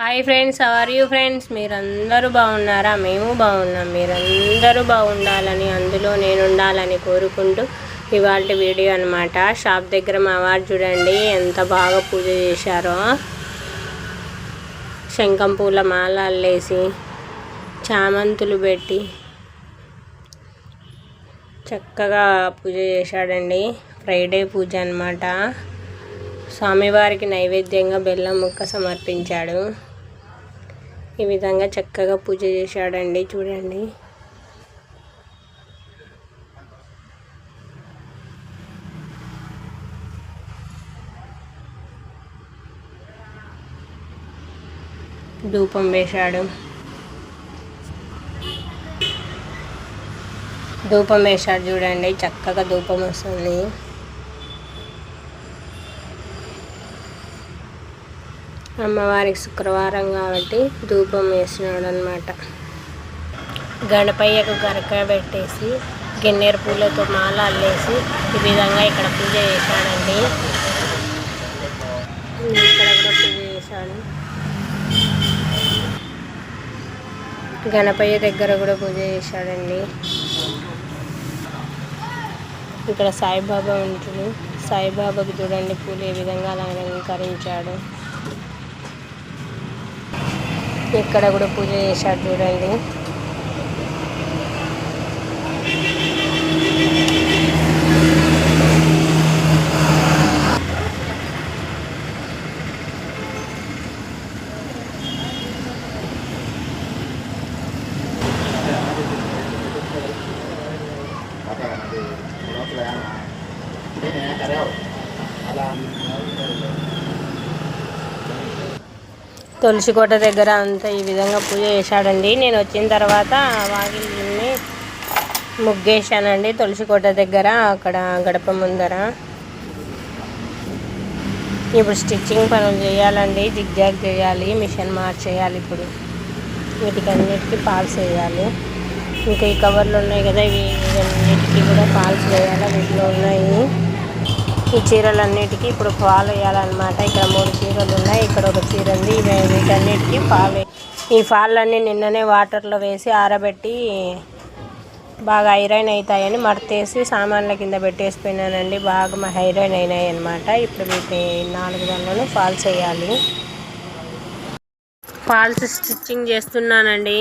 Hi friends are you friends మీరందరూ బాగున్నారా? మేము బాగున్నాం. మీరందరూ బాగుండాలని అందులో నేను ఉండాలని కోరుకుంటూ ఇవాళ వీడియో అనమాట షాప్ దగ్గర మా వారు చూడండి ఎంత బాగా పూజ చేశారో. శంఖం పూల మాల అల్లేసి చామంతులు పెట్టి చక్కగా పూజ చేశాడండి. ఫ్రైడే పూజ అనమాట స్వామివారికి నైవేద్యంగా బెల్లం ముక్క సమర్పించాడు. ఈ విధంగా చక్కగా పూజ చేశాడండి. చూడండి. ధూపం వేశాడు. ధూపం వేశాడు చూడండి. చక్కగా ధూపం వస్తుంది. అమ్మవారికి శుక్రవారం కాబట్టి ధూపం వేసినాడు అనమాట గణపయ్యకు గరక పెట్టేసి గిన్నెర పూలతో మాల అల్లేసి ఈ విధంగా ఇక్కడ పూజ చేశాడండి. ఇక్కడ కూడా పూజ చేశాడు గణపయ్య దగ్గర కూడా పూజ చేశాడండి. ఇక్కడ సాయిబాబా ఉంటుంది సాయిబాబాకి చూడండి పూలు ఏ విధంగా అలంకరించాడు. ఇక్కడ కూడా పూజ చేశాడు చూడండి. తులసి కోట దగ్గర అంతా ఈ విధంగా పూజ చేశాడండి. నేను వచ్చిన తర్వాత వాకిల్ని ముగ్గేశానండి తులసి కోట దగ్గర అక్కడ గడప ముందర. ఇప్పుడు స్టిచ్చింగ్ పనులు చేయాలండి జిగ్జాగ్ చేయాలి మిషన్ మార్చేయాలి ఇప్పుడు. వీటికన్నిటికీ పాల్స్ వేయాలి. ఇంకా ఈ కవర్లు ఉన్నాయి కదా ఇవి అన్నిటికీ కూడా పాల్స్ వేయాలి వీటిలో ఉన్నాయి. ఈ చీరలన్నిటికీ ఇప్పుడు పాలు వేయాలన్నమాట. ఇక్కడ మూడు చీరలు ఉన్నాయి. ఇక్కడ ఒక చీర ఉంది. వీటన్నిటికీ పాలు. ఈ పాలన్నీ నిన్ననే వాటర్లో వేసి ఆరబెట్టి బాగా ఐరన్ అవుతాయని మడతేసి సామాన్ల కింద పెట్టేసిపోయినానండి. బాగా ఐరన్ అయినాయి అనమాట ఇప్పుడు వీటి నాలుగు దానిలోనూ ఫాల్స్ వేయాలి ఫాల్స్ స్టిచ్చింగ్ చేస్తున్నానండి.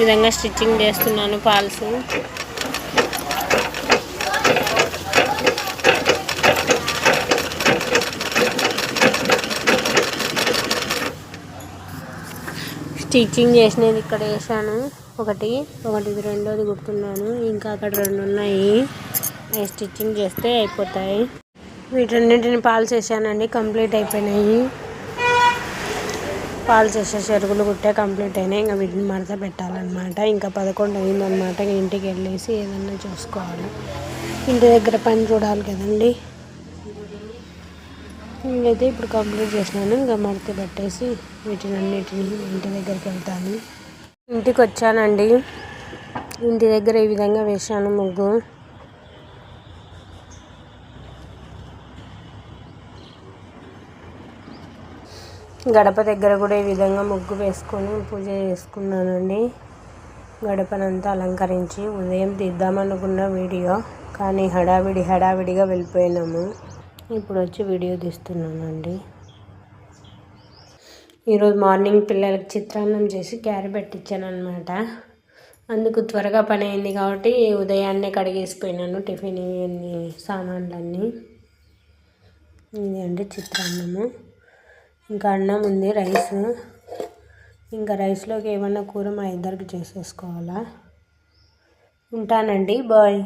విధంగా స్టిచ్చింగ్ చేస్తున్నాను పాల్స్. స్టిచ్చింగ్ చేసినది ఇక్కడ వేసాను ఒకటి ఒకటి రెండోది గుర్తున్నాను. ఇంకా అక్కడ రెండు ఉన్నాయి అవి స్టిచ్చింగ్ చేస్తే అయిపోతాయి. వీటన్నింటిని పాల్స్ వేసానండి కంప్లీట్ అయిపోయినాయి. పాలు చేసే చెరుకులు కుట్టే కంప్లీట్ అయినాయి. ఇంకా వీటిని మడత పెట్టాలన్నమాట. ఇంకా పదకొండు అయిందనమాట ఇంటికి వెళ్ళేసి ఏదన్నా చూసుకోవాలి. ఇంటి దగ్గర పని చూడాలి కదండి. ఇంకైతే ఇప్పుడు కంప్లీట్ చేసినాను. ఇంకా మడత పెట్టేసి వీటిని అన్నిటిని ఇంటి దగ్గరికి వెళ్తాను. ఇంటికి వచ్చానండి. ఇంటి దగ్గర ఈ విధంగా వేసాను ముగ్గు. గడప దగ్గర కూడా ఈ విధంగా ముగ్గు వేసుకొని పూజ చేసుకున్నానండి. గడపనంతా అలంకరించి ఉదయం తీద్దామనుకున్న వీడియో కానీ హడావిడి హడావిడిగా వెళ్ళిపోయినాము. ఇప్పుడు వచ్చి వీడియో తీస్తున్నానండి. ఈరోజు మార్నింగ్ పిల్లలకి చిత్రాన్నం చేసి క్యారీ పెట్టించాను అనమాట అందుకు త్వరగా పని అయింది కాబట్టి ఉదయాన్నే కడిగేసిపోయినాను టిఫిన్ ఇవన్నీ సామాన్లన్నీ. ఇది అండి చిత్రాన్నము. ఇంకా అన్నం ఉంది రైస్. ఇంకా రైస్లోకి ఏమన్నా కూర మా ఇద్దరికి చేసేసుకోవాలా? ఉంటానండి బాయ్.